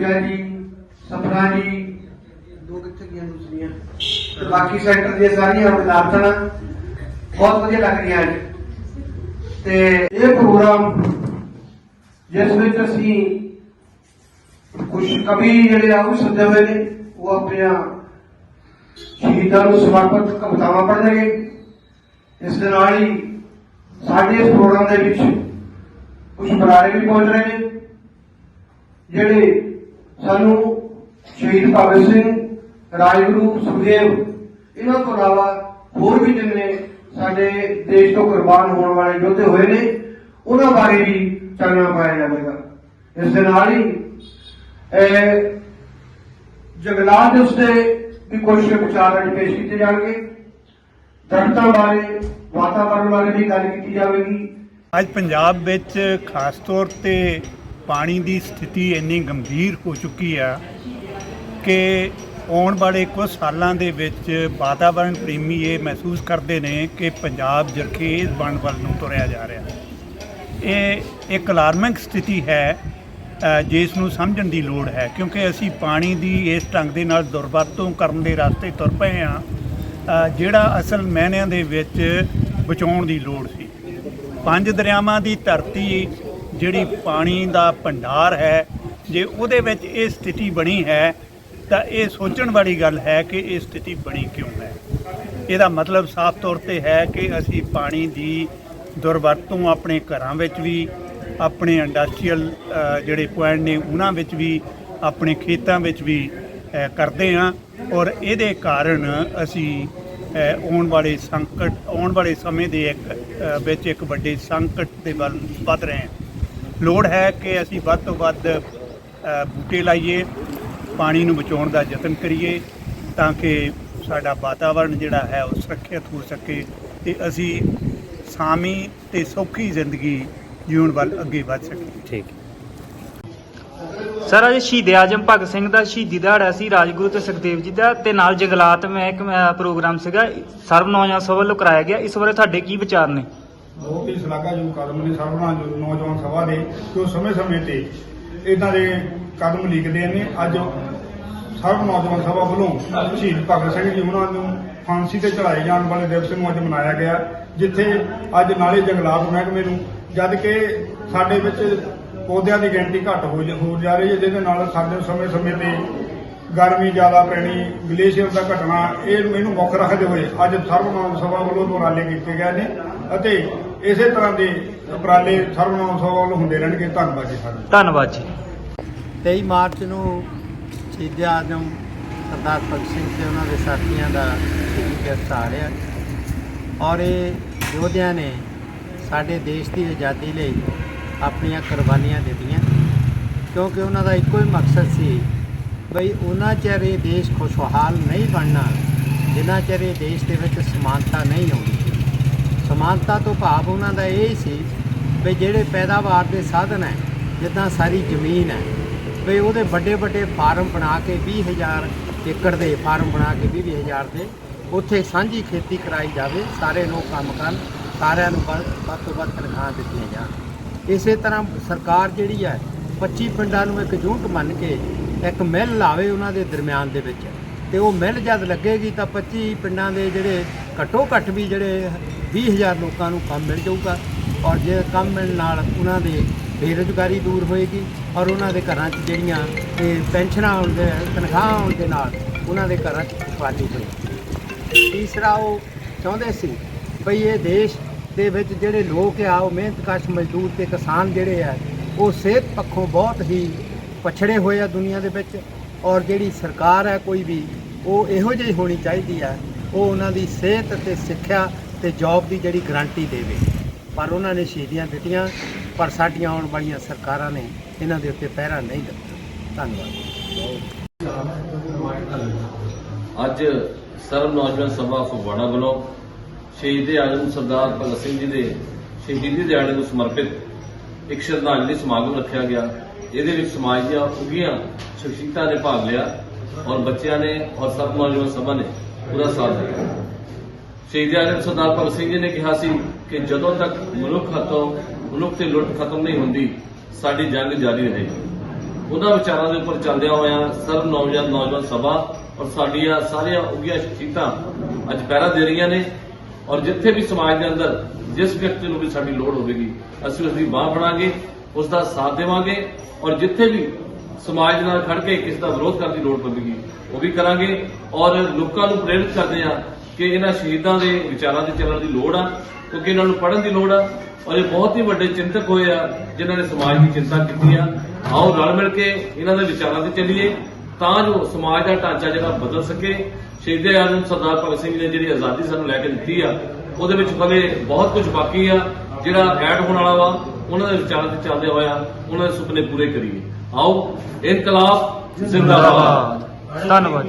ਪੂਜਾ ਜੀ ਸਪਨਾ ਜੀ ਦੋ ਕਿੱਥੇ ਗਈਆਂ ਦੂਸਰੀਆਂ? ਤੇ ਬਾਕੀ ਸੈਕਟਰ ਦੀਆਂ ਸਾਰੀਆਂ ਵਿਦਿਆਰਥਣਾਂ ਬਹੁਤ ਵਧੀਆ ਲੱਗ ਰਹੀਆਂ ਅੱਜ। ਤੇ ਇਹ ਪ੍ਰੋਗਰਾਮ ਜਿਸ ਵਿੱਚ ਅਸੀਂ ਕੁਝ ਕਵੀ ਜਿਹੜੇ ਆ ਉਹ ਸੱਦੇ ਹੋਏ ਨੇ ਉਹ ਆਪਣੀਆਂ ਸ਼ਹੀਦਾਂ ਨੂੰ ਸਮਰਪਿਤ ਕਵਿਤਾਵਾਂ ਪੜ੍ਹਨਗੇ। ਇਸ ਦੇ ਨਾਲ ਹੀ ਸਾਡੇ ਇਸ ਪ੍ਰੋਗਰਾਮ ਦੇ ਵਿੱਚ ਕੁਝ ਬੁਲਾਰੇ ਵੀ ਪਹੁੰਚ ਰਹੇ ਨੇ ਜਿਹੜੇ ਸਾਨੂੰ ਸ਼ਹੀਦ ਭਗਤ ਸਿੰਘ ਰਾਜਗੁਰੂ ਸੁਖਦੇਵ ਇਹਨਾਂ ਤੋਂ ਇਲਾਵਾ ਹੋਰ ਵੀ ਜਿੰਨੇ ਸਾਡੇ ਦੇਸ਼ ਤੋਂ ਕੁਰਬਾਨ ਹੋਣ ਵਾਲੇ ਯੋਧੇ ਹੋਏ ਨੇ ਉਹਨਾਂ ਬਾਰੇ ਵੀ ਚਾਨਣਾ ਪਾਇਆ ਜਾਵੇਗਾ। ਇਸ ਦੇ ਨਾਲ ਹੀ ਅਹ, ਜੰਗਲਾਤ ਦੇ ਉੱਤੇ ਵੀ ਕੁਝ ਵਿਚਾਰ ਪੇਸ਼ ਕੀਤੇ ਜਾਣਗੇ। ਦਰਖਤਾਂ ਬਾਰੇ ਵਾਤਾਵਰਣ ਬਾਰੇ ਵੀ ਗੱਲ ਕੀਤੀ ਜਾਵੇਗੀ। ਅੱਜ ਪੰਜਾਬ ਵਿੱਚ ਖਾਸ ਤੌਰ ਤੇ ਪਾਣੀ ਦੀ ਸਥਿਤੀ ਇੰਨੀ ਗੰਭੀਰ ਹੋ ਚੁੱਕੀ ਆ ਕਿ ਆਉਣ ਵਾਲੇ ਕੁਝ ਸਾਲਾਂ ਦੇ ਵਿੱਚ ਵਾਤਾਵਰਣ ਪ੍ਰੇਮੀ ਇਹ ਮਹਿਸੂਸ ਕਰਦੇ ਨੇ ਕਿ ਪੰਜਾਬ ਜਰਖੇਜ਼ ਬਣ ਵੱਲ ਨੂੰ ਤੁਰਿਆ ਜਾ ਰਿਹਾ ਇਹ ਇੱਕ ਅਲਾਰਮਿੰਗ ਸਥਿਤੀ ਹੈ ਜਿਸ ਨੂੰ ਸਮਝਣ ਦੀ ਲੋੜ ਹੈ, ਕਿਉਂਕਿ ਅਸੀਂ ਪਾਣੀ ਦੀ ਇਸ ਢੰਗ ਦੇ ਨਾਲ ਦੁਰਵਰਤੋਂ ਕਰਨ ਦੇ ਰਸਤੇ ਤੁਰ ਪਏ ਹਾਂ ਜਿਹੜਾ ਅਸਲ ਮਾਇਨਿਆਂ ਦੇ ਵਿੱਚ ਬਚਾਉਣ ਦੀ ਲੋੜ ਸੀ। ਪੰਜ ਦਰਿਆਵਾਂ ਦੀ ਧਰਤੀ ਜਿਹੜੀ ਪਾਣੀ ਦਾ ਭੰਡਾਰ ਹੈ, ਜੇ ਉਹਦੇ ਵਿੱਚ ਇਹ ਸਥਿਤੀ ਬਣੀ ਹੈ, ਤਾਂ ਇਹ ਸੋਚਣ ਵਾਲੀ ਗੱਲ ਹੈ ਕਿ ਇਹ ਸਥਿਤੀ ਬਣੀ ਕਿਉਂ ਹੈ। ਇਹਦਾ ਮਤਲਬ ਸਾਫ਼ ਤੌਰ ਤੇ ਹੈ ਕਿ ਅਸੀਂ ਪਾਣੀ ਦੀ ਦੁਰਵਰਤੋਂ ਆਪਣੇ ਘਰਾਂ ਵਿੱਚ ਵੀ, ਆਪਣੇ ਇੰਡਸਟਰੀਅਲ ਜਿਹੜੇ ਪੁਆਇੰਟ ਨੇ ਉਹਨਾਂ ਵਿੱਚ ਵੀ, ਆਪਣੇ ਖੇਤਾਂ ਵਿੱਚ ਵੀ ਕਰਦੇ ਹਾਂ। ਔਰ ਇਹਦੇ ਕਾਰਨ ਅਸੀਂ ਆਉਣ ਵਾਲੇ ਸੰਕਟ, ਆਉਣ ਵਾਲੇ ਸਮੇਂ ਦੇ ਇੱਕ ਵਿੱਚ ਇੱਕ ਵੱਡੇ ਸੰਕਟ ਦੇ ਵੱਲ ਵੱਧ ਰਹੇ ਹਾਂ। ਲੋੜ ਹੈ ਕਿ ਅਸੀਂ ਵੱਧ ਤੋਂ ਵੱਧ ਬੂਟੇ ਲਾਈਏ, ਪਾਣੀ ਨੂੰ ਬਚਾਉਣ ਦਾ ਯਤਨ ਕਰੀਏ ਤਾਂ ਕਿ ਸਾਡਾ ਵਾਤਾਵਰਣ ਜਿਹੜਾ ਹੈ ਉਹ ਸੁਰੱਖਿਅਤ ਹੋ ਸਕੇ ਤੇ ਅਸੀਂ ਸਾਮੀ ਤੇ ਸੌਖੀ ਜ਼ਿੰਦਗੀ ਜਿਉਣ ਵੱਲ ਅੱਗੇ ਵੱਧ ਸਕੀਏ। ਠੀਕ। ਸਰ, ਅੱਜ ਸ਼ਹੀਦ ਆਜਮ ਭਗਤ ਸਿੰਘ ਦਾ ਸ਼ਹੀਦੀ ਦਿਹਾੜਾ ਸੀ, ਰਾਜਗੁਰੂ ਤੇ ਸੁਖਦੇਵ ਜੀ ਦਾ ਤੇ ਨਾਲ ਜੰਗਲਾਤ ਮੈਂ ਇੱਕ ਪ੍ਰੋਗਰਾਮ ਸੀਗਾ ਸਰਬ ਨੌਜਵਾਨ ਸਭਾ ਵੱਲੋਂ ਕਰਾਇਆ ਗਿਆ। ਇਸ ਬਾਰੇ ਤੁਹਾਡੇ ਕੀ ਵਿਚਾਰ ਨੇ? ਬਹੁਤ ਹੀ ਸ਼ਲਾਘਾਯੋਗ ਕਦਮ ਨੇ ਸਰਬਣਾ ਨੌਜਵਾਨ ਸਭਾ ਦੇ ਕਿ ਉਹ ਸਮੇਂ-ਸਮੇਂ ਤੇ ਇਹਨਾਂ ਦੇ ਕਦਮ ਲਿਖਦੇ ਨੇ, ਅੱਜ ਸਰਵ ਨੌਜਵਾਨ ਸਭਾ ਵੱਲੋਂ ਸ਼ਹੀਦ ਭਗਤ ਸਿੰਘ ਜੀ ਉਹਨਾਂ ਨੂੰ ਫਾਂਸੀ ਤੇ ਚੜਾਏ ਜਾਣ ਵਾਲੇ ਦਿਵਸ ਨੂੰ ਅੱਜ ਮਨਾਇਆ ਗਿਆ, ਜਿੱਥੇ ਅੱਜ ਨਾਲੇ ਜੰਗਲਾਤ ਮਹਿਕਮੇ ਨੂੰ, ਜਦ ਕਿ ਸਾਡੇ ਵਿੱਚ ਪੌਦਿਆਂ ਦੀ ਗਿਣਤੀ ਘੱਟ ਹੋ ਜਾ- ਰਹੀ ਹੈ, ਜਿਹਦੇ ਨਾਲ ਸਾਡੇ ਸਮੇਂ-ਸਮੇਂ ਤੇ ਗਰਮੀ ਜ਼ਿਆਦਾ ਪੈਣੀ, ਗਲੇਸ਼ੀਅਰ ਦਾ ਘਟਣਾ, ਇਹ ਮੈਨੂੰ ਮੁੱਖ ਰੱਖਦੇ ਹੋਏ ਅੱਜ ਸਰਵਨਾਮ ਸਭਾ ਵੱਲੋਂ ਉਪਰਾਲੇ ਕੀਤੇ ਗਏ ਨੇ ਅਤੇ ਇਸੇ ਤਰ੍ਹਾਂ ਦੇ ਉਪਰਾਲੇ ਸਰਵਨਾਮ ਸਭਾ ਵੱਲੋਂ ਹੁੰਦੇ ਰਹਿਣਗੇ। ਧੰਨਵਾਦ ਜੀ ਦਾ। ਧੰਨਵਾਦ ਜੀ। 23 ਮਾਰਚ ਨੂੰ ਸ਼ਹੀਦ ਆਜਮ ਸਰਦਾਰ ਭਗਤ ਸਿੰਘ ਤੇ ਉਹਨਾਂ ਦੇ ਸਾਥੀਆਂ ਦਾ ਸ਼ਹੀਦੀ ਦਿਵਸ ਆ ਰਿਹਾ ਔਰ ਇਹ ਯੋਧਿਆਂ ਨੇ ਸਾਡੇ ਦੇਸ਼ ਦੀ ਆਜ਼ਾਦੀ ਲਈ ਆਪਣੀਆਂ ਕੁਰਬਾਨੀਆਂ ਦਿੱਤੀਆਂ। ਕਿਉਂਕਿ ਉਹਨਾਂ ਦਾ ਇੱਕੋ ਹੀ ਮਕਸਦ ਸੀ ਬਈ ਉਹਨਾਂ ਚਿਰ ਇਹ ਦੇਸ਼ ਖੁਸ਼ਹਾਲ ਨਹੀਂ ਬਣਨਾ ਜਿੰਨਾ ਚਿਰ ਇਹ ਦੇਸ਼ ਦੇ ਵਿੱਚ ਸਮਾਨਤਾ ਨਹੀਂ ਆਉਂਦੀ। ਸਮਾਨਤਾ ਤੋਂ ਭਾਵ ਉਹਨਾਂ ਦਾ ਇਹ ਸੀ ਵੀ ਜਿਹੜੇ ਪੈਦਾਵਾਰ ਦੇ ਸਾਧਨ ਹੈ, ਜਿੱਦਾਂ ਸਾਰੀ ਜ਼ਮੀਨ ਹੈ, ਵੀ ਉਹਦੇ ਵੱਡੇ ਵੱਡੇ ਫਾਰਮ ਬਣਾ ਕੇ 20000 ਏਕੜ ਦੇ ਫਾਰਮ ਬਣਾ ਕੇ 20000 ਦੇ ਉੱਥੇ ਸਾਂਝੀ ਖੇਤੀ ਕਰਾਈ ਜਾਵੇ, ਸਾਰੇ ਲੋਕ ਕੰਮ ਕਰਨ, ਸਾਰਿਆਂ ਨੂੰ ਵੱਧ ਵੱਧ ਤੋਂ ਵੱਧ ਤਨਖਾਹ ਦਿੱਤੀਆਂ ਜਾਣ। ਇਸੇ ਤਰ੍ਹਾਂ ਸਰਕਾਰ ਜਿਹੜੀ ਹੈ 25 ਪਿੰਡਾਂ ਨੂੰ ਇੱਕ ਜੂਟ ਮੰਨ ਕੇ ਇੱਕ ਮਿਲ ਲਾਵੇ ਉਹਨਾਂ ਦੇ ਦਰਮਿਆਨ ਦੇ ਵਿੱਚ। ਤੇ ਉਹ ਮਿਲ ਜਦ ਲੱਗੇਗੀ ਤਾਂ 25 ਪਿੰਡਾਂ ਦੇ ਜਿਹੜੇ ਘੱਟੋ ਘੱਟ ਵੀ ਜਿਹੜੇ 20000 ਲੋਕਾਂ ਨੂੰ ਕੰਮ ਮਿਲ ਜਾਊਗਾ ਔਰ ਜੇ ਕੰਮ ਮਿਲਣ ਨਾਲ ਉਹਨਾਂ ਦੇ ਬੇਰੁਜ਼ਗਾਰੀ ਦੂਰ ਹੋਏਗੀ ਔਰ ਉਹਨਾਂ ਦੇ ਘਰਾਂ 'ਚ ਜਿਹੜੀਆਂ ਇਹ ਪੈਨਸ਼ਨਾਂ ਆਉਣ ਦੇ, ਤਨਖਾਹ ਆਉਣ ਦੇ ਨਾਲ ਉਹਨਾਂ ਦੇ ਘਰਾਂ 'ਚ ਖੁਸ਼ਹਾਲੀ ਹੋਏਗੀ ਤੀਸਰਾ ਉਹ ਚਾਹੁੰਦੇ ਸੀ ਭਈ ਇਹ ਦੇਸ਼ ਦੇ ਵਿੱਚ ਜਿਹੜੇ ਲੋਕ ਆ, ਉਹ ਮਿਹਨਤਕਸ਼ ਮਜ਼ਦੂਰ ਤੇ ਕਿਸਾਨ ਜਿਹੜੇ ਆ, ਉਹ ਸਿਹਤ ਪੱਖੋਂ ਬਹੁਤ ਹੀ ਪਛੜੇ ਹੋਏ ਆ ਦੁਨੀਆ ਦੇ ਵਿੱਚ ਔਰ ਜਿਹੜੀ ਸਰਕਾਰ ਹੈ ਕੋਈ ਵੀ, ਉਹ ਇਹੋ ਜਿਹੀ ਹੋਣੀ ਚਾਹੀਦੀ ਆ। ਉਹ ਉਹਨਾਂ ਦੀ ਸਿਹਤ ਤੇ ਸਿੱਖਿਆ ਤੇ ਜੌਬ ਦੀ ਜਿਹੜੀ ਗਾਰੰਟੀ ਦੇਵੇ। ਪਰ ਉਹਨਾਂ ਨੇ ਸ਼ਹੀਦੀਆਂ ਦਿੱਤੀਆਂ, ਪਰ ਸਾਡੀਆਂ ਆਉਣ ਵਾਲੀਆਂ ਸਰਕਾਰਾਂ ਨੇ ਇਹਨਾਂ ਦੇ ਉੱਤੇ ਪਹਿਰਾ ਨਹੀਂ ਦਿੱਤਾ। ਧੰਨਵਾਦ। ਅੱਜ ਸਰਬ ਨੌਜਵਾਨ ਸਭਾ ਫਗਵਾੜਾ ਵੱਲੋਂ ਸ਼ਹੀਦ ਆਜ਼ਮ ਸਰਦਾਰ ਭਗਤ ਸਿੰਘ ਜੀ ਦੇ ਸ਼ਹੀਦੀ ਦਿਹਾੜੇ ਨੂੰ ਸਮਰਪਿਤ ਇੱਕ ਸ਼ਰਧਾਂਜਲੀ ਸਮਾਗਮ ਰੱਖਿਆ ਗਿਆ। ਇਹਦੇ ਵਿੱਚ ਸਮਾਜ ਦੀਆਂ ਉੱਘੀਆਂ ਸ਼ਖਸੀਅਤਾਂ ਨੇ ਭਾਗ ਲਿਆ ਔਰ ਬੱਚਿਆਂ ਨੇ ਔਰ ਸਰਬ ਨੌਜਵਾਨ ਸਭਾ ਨੇ ਪੂਰਾ ਸਾਥ ਦਿੱਤਾ। ਸ਼ਹੀਦ ਆਜ਼ਮ ਸਰਦਾਰ ਭਗਤ ਸਿੰਘ ਜੀ ਨੇ ਕਿਹਾ ਸੀ ਕਿ ਜਦੋਂ ਤੱਕ ਮਨੁੱਖ ਹੱਥੋਂ ਮਨੁੱਖ ਤੇ ਲੁੱਟ ਖਤਮ ਨਹੀਂ ਹੁੰਦੀ, ਸਾਡੀ ਜੰਗ ਜਾਰੀ ਰਹੇਗੀ। ਉਹਨਾਂ ਵਿਚਾਰਾਂ ਦੇ ਉੱਪਰ ਚੱਲਦਿਆਂ ਹੋਇਆਂ ਸਰਬ ਨੌਜਵਾਨ ਨੌਜਵਾਨ ਸਭਾ ਔਰ ਸਾਡੀਆਂ ਸਾਰੀਆਂ ਉੱਗੀਆਂ ਸ਼ਖਸੀਅਤਾਂ ਅੱਜ ਪਹਿਰਾ ਦੇ ਰਹੀਆਂ ਨੇ ਔਰ ਜਿੱਥੇ ਵੀ ਸਮਾਜ ਦੇ ਅੰਦਰ ਜਿਸ ਵਿਅਕਤੀ ਨੂੰ ਵੀ ਸਾਡੀ ਲੋੜ ਹੋਵੇਗੀ, ਅਸੀਂ ਉਸ ਦੀ ਬਾਹ ਬਣਾਂਗੇ ਉਸ ਦਾ ਸਾਥ ਦੇਵਾਂਗੇ ਔਰ ਜਿੱਥੇ ਵੀ ਸਮਾਜ ਦੇ ਨਾਲ ਖੜ ਕੇ ਕਿਸ ਦਾ ਵਿਰੋਧ ਕਰਨ ਦੀ ਲੋੜ ਪਵੇਗੀ, ਉਹ ਵੀ ਕਰਾਂਗੇ ਔਰ ਲੋਕਾਂ ਨੂੰ ਪ੍ਰੇਰਿਤ ਕਰਦੇ ਆ ਕਿ ਇਹਨਾਂ ਸ਼ਹੀਦਾਂ ਦੇ ਵਿਚਾਰਾਂ ਤੇ ਚੱਲਣ ਦੀ ਲੋੜ ਆ, ਕਿਉਂਕਿ ਇਹਨਾਂ ਨੂੰ ਪੜ੍ਹਨ ਦੀ ਲੋੜ ਆ, ਔਰ ਇਹ ਬਹੁਤ ਹੀ ਵੱਡੇ ਚਿੰਤਕ ਹੋਏ ਆ, ਜਿਨ੍ਹਾਂ ਨੇ ਸਮਾਜ ਦੀ ਚਿੰਤਾ ਕੀਤੀ ਆ। ਆਓ ਰਲ ਮਿਲ ਕੇ ਇਹਨਾਂ ਦੇ ਵਿਚਾਰਾਂ ਤੇ ਚੱਲੀਏ, ਤਾਂ ਜੋ ਸਮਾਜ ਦਾ ਢਾਂਚਾ ਜਿਹੜਾ ਬਦਲ ਸਕੇ। ਸ਼ਹੀਦ ਆਜ਼ਮ ਸਰਦਾਰ ਭਗਤ ਸਿੰਘ ਨੇ ਜਿਹੜੀ ਆਜ਼ਾਦੀ ਸਾਨੂੰ ਲੈ ਕੇ ਦਿੱਤੀ ਆ, ਉਹਦੇ ਵਿੱਚ ਫਲੇ ਬਹੁਤ ਕੁਝ ਬਾਕੀ ਆ, ਜਿਹੜਾ ਐਡ ਹੋਣ ਵਾਲਾ ਵਾ, ਉਹਨਾਂ ਦੇ ਵਿਚਾਰਾਂ ਤੇ ਚੱਲਦੇ ਹੋਇਆ ਉਹਨਾਂ ਦੇ ਸੁਪਨੇ ਪੂਰੇ ਕਰੀਏ। ਆਓ, ਇਨਕਲਾਬ ਜ਼ਿੰਦਾਬਾਦ। ਧੰਨਵਾਦ।